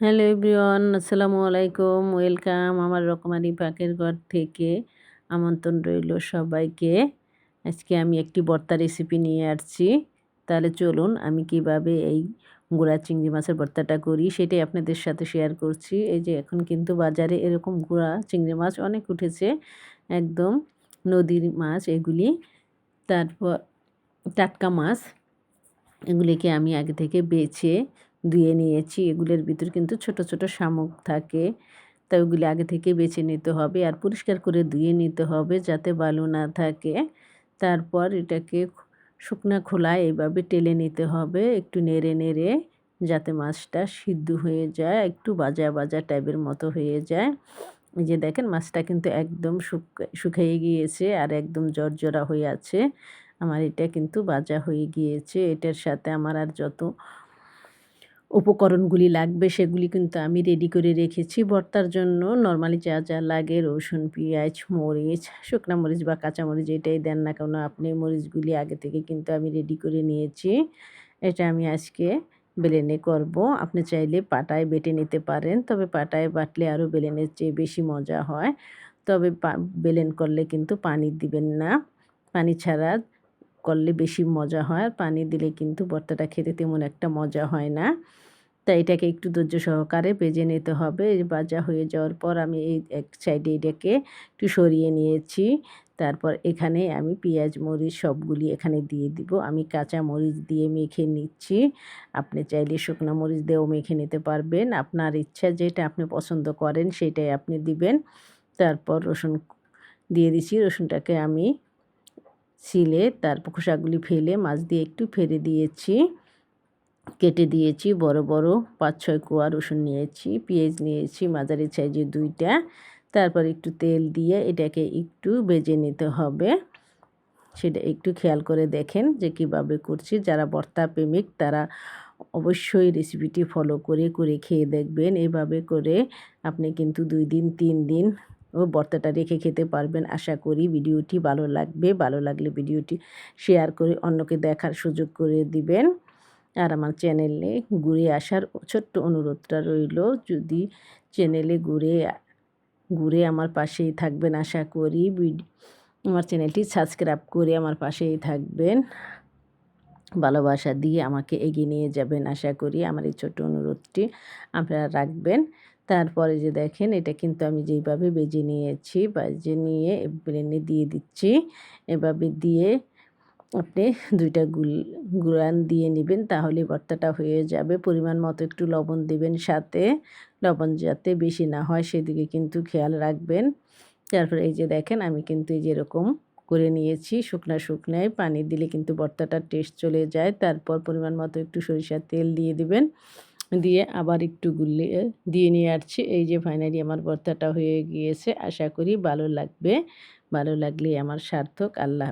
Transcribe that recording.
Hello everyone, আসসালামু আলাইকুম। Welcome আমার রকমারি পাকের ঘর থেকে। আমন্ত্রণ রইল সবাইকে। আজকে আমি একটি বর্তা রেসিপি নিয়ে আসছি। তাহলে চলুন আমি কীভাবে এই গুঁড়া চিংড়ি মাছের ভর্তাটা করি সেটাই আপনাদের সাথে শেয়ার করছি। এই যে এখন কিন্তু বাজারে এরকম গুঁড়া চিংড়ি মাছ অনেক উঠেছে। একদম নদীর মাছ এগুলি। তারপর টাটকা মাছ, এগুলিকে আমি আগে থেকে বেছে ধুয়ে নিয়েছি। এগুলোর ভিতর কিন্তু ছোট ছোট শামুক থাকে। তাই ওগুলি আগে থেকে বেছে নিতে হবে আর পরিষ্কার করে ধুয়ে নিতে হবে যাতে বালু না থাকে। তারপর এটাকে শুকনা খোলায় এইভাবে টেলে নিতে হবে, একটু নেড়ে নেড়ে যাতে মাছটা সিদ্ধ হয়ে যায়, একটু বাজা বাজা টাইপের মতো হয়ে যায়। এই যে দেখেন মাছটা কিন্তু একদম শুকিয়ে গিয়েছে আর একদম জর্জরা হয়ে আছে। আমার এটা কিন্তু বাজা হয়ে গিয়েছে। এটার সাথে আমার আর যত উপকরণগুলি লাগবে সেগুলি কিন্তু আমি রেডি করে রেখেছি। ভর্তার জন্য নর্মালি যা যা লাগে রসুন, পেঁয়াজ, মরিচ, শুকনো মরিচ বা কাঁচা মরিচ এটাই দেন না কেন, আপনি মরিচগুলি আগে থেকে কিন্তু আমি রেডি করে নিয়েছি। এটা আমি আজকে বেলেনে করব। আপনি চাইলে পাটায় বেটে নিতে পারেন, তবে পাটায় বাটলে আরও বেলেনের চেয়ে বেশি মজা হয়। তবে বেলেন করলে কিন্তু পানি দিবেন না। পানি ছাড়া করলে বেশি মজা হয় আর পানি দিলে কিন্তু ভর্তাটা খেতে তেমন একটা মজা হয় না। তাই এটাকে একটু ধৈর্য সহকারে ভেজে নিতে হবে। ভাজা হয়ে যাওয়ার পর আমি এই এক সাইডে এটাকে একটু সরিয়ে নিয়েছি। তারপর এখানে আমি পেঁয়াজ, মরিচ সবগুলি এখানে দিয়ে দিব। আমি কাঁচা মরিচ দিয়ে মেখে নিচ্ছি। আপনি চাইলে শুকনো মরিচ দিয়েও মেখে নিতে পারবেন। আপনার ইচ্ছা যেটা আপনি পছন্দ করেন সেটাই আপনি দিবেন। তারপর রসুন দিয়ে দিচ্ছি। রসুনটাকে আমি ছিলে তারপর খোসাগুলি ফেলে মাছ দিয়ে একটু ফেলে দিয়েছি। কেটে দিয়েছি, বড় বড় পাঁচ ছয় কোয়া রসুন নিয়েছি, পেঁয়াজ নিয়েছি, মাঝারি সাইজে দুইটা। তারপর একটু তেল দিয়ে এটাকে একটু বেজে নিতে হবে। সেটা একটু খেয়াল করে দেখেন যে কীভাবে করছি। যারা বর্তা প্রেমিক, তারা অবশ্যই রেসিপিটি ফলো করে করে খেয়ে দেখবেন। এভাবে করে আপনি কিন্তু দুই দিন, তিন দিন ও বর্তাটা রেখে খেতে পারবেন। আশা করি ভিডিওটি ভালো লাগবে। ভালো লাগলে ভিডিওটি শেয়ার করে অন্যকে দেখার সুযোগ করে দিবেন। আর আমার চ্যানেলে ঘুরে আসার ছোট্ট অনুরোধটা রইল, যদি চ্যানেলে ঘুরে ঘুরে আমার পাশেই থাকবেন, আশা করি আমার চ্যানেলটি সাবস্ক্রাইব করে আমার পাশেই থাকবেন। ভালোবাসা দিয়ে আমাকে এগিয়ে নিয়ে যাবেন, আশা করি। আমার এই ছোট্ট অনুরোধটি আপনারা রাখবেন। তারপরে যে দেখেন, এটা কিন্তু আমি যেইভাবে বেজে নিয়েছি, বেজে নিয়ে ব্লেন্ডে দিয়ে দিচ্ছি। এভাবে দিয়ে আপনি দুইটা গুল, গুড়ান দিয়ে নেবেন, তাহলে ভর্তাটা হয়ে যাবে। পরিমাণ মতো একটু লবণ দেবেন সাথে। লবণ যাতে বেশি না হয়, সেদিকে কিন্তু খেয়াল রাখবেন। তারপরে এই যে দেখেন, আমি কিন্তু এই যেরকম করে নিয়েছি, শুকনা শুকনায় পানি দিলে কিন্তু ভর্তাটার টেস্ট চলে যায়। তারপর পরিমাণ মতো একটু সরিষার তেল দিয়ে দিবেন। দিয়ে আবার একটু গুলিয়ে দিয়ে নিয়ে আসছি। এই যে ফাইনালি আমার ভর্তাটা হয়ে গিয়েছে। আশা করি ভালো লাগবে। ভালো লাগলে আমার সার্থক। আল্লাহ